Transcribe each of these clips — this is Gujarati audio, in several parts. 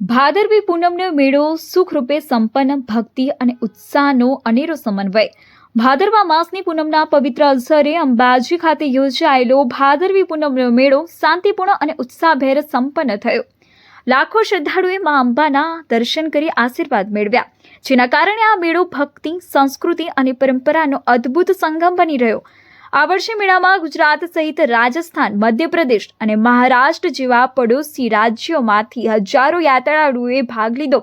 ભાદરવી પૂનમનો મેળો સુખરૂપે સંપન્ન, ભક્તિ અને ઉત્સાહનો અનેરો સમન્વય. ભાદરવા માસની પૂનમના પવિત્ર અવસરે અંબાજી ખાતે યોજાયેલો ભાદરવી પૂનમનો મેળો શાંતિપૂર્ણ અને ઉત્સાહભેર સંપન્ન થયો. લાખો શ્રદ્ધાળુએ મા અંબાના દર્શન કરી આશીર્વાદ મેળવ્યા. જેના કારણે આ મેળો ભક્તિ, સંસ્કૃતિ અને પરંપરાનો અદ્ભુત સંગમ બની રહ્યો. આ વર્ષે મેળામાં ગુજરાત સહિત રાજસ્થાન, મધ્યપ્રદેશ અને મહારાષ્ટ્ર જેવા પડોશી રાજ્યોમાંથી હજારો યાત્રાળુઓએ ભાગ લીધો.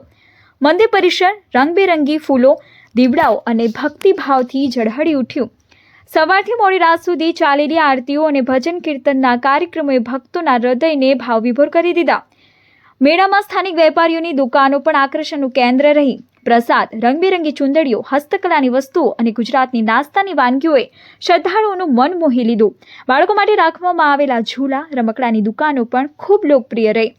મંદિર પરિસર, રંગબેરંગી ફૂલો, દીવડાઓ અને ભક્તિભાવથી ઝળહળી ઉઠ્યું. સવારથી મોડી રાત સુધી ચાલેલી આરતીઓ અને ભજન કીર્તનના કાર્યક્રમોએ ભક્તોના હૃદયને ભાવવિભોર કરી દીધા. મેળામાં સ્થાનિક વેપારીઓની દુકાનો પણ આકર્ષણનું કેન્દ્ર રહી. પ્રસાદ, રંગબેરંગી ચુંદડીઓ, હસ્તકલાની વસ્તુઓ અને ગુજરાતની નાસ્તાની વાનગીઓએ શ્રદ્ધાળુઓનું મન મોહી લીધું. બાળકો માટે રાખવામાં આવેલા ઝૂલા, રમકડાની દુકાનો પણ ખૂબ લોકપ્રિય રહી.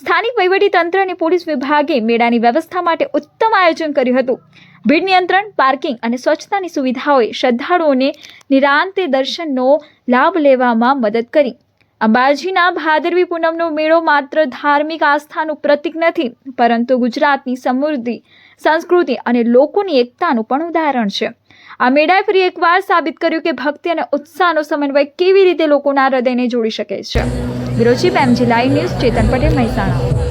સ્થાનિક તંત્ર અને પોલીસ વિભાગે મેળાની વ્યવસ્થા માટે ઉત્તમ આયોજન કર્યું હતું. ભીડ નિયંત્રણ, પાર્કિંગ અને સ્વચ્છતાની સુવિધાઓએ શ્રદ્ધાળુઓને નિરાંતે દર્શનનો લાભ લેવામાં મદદ કરી. અંબાજીના ભાદરવી પૂનમનો મેળો માત્ર ધાર્મિક આસ્થાનું પ્રતીક નથી, પરંતુ ગુજરાતની સમૃદ્ધિ, સંસ્કૃતિ અને લોકોની એકતાનું પણ ઉદાહરણ છે. આ મેળાએ ફરી એકવાર સાબિત કર્યું કે ભક્તિ અને ઉત્સાહનો સમન્વય કેવી રીતે લોકોના હૃદયને જોડી શકે છે. Bureau chief MG live news Chetan Patel Mahesana.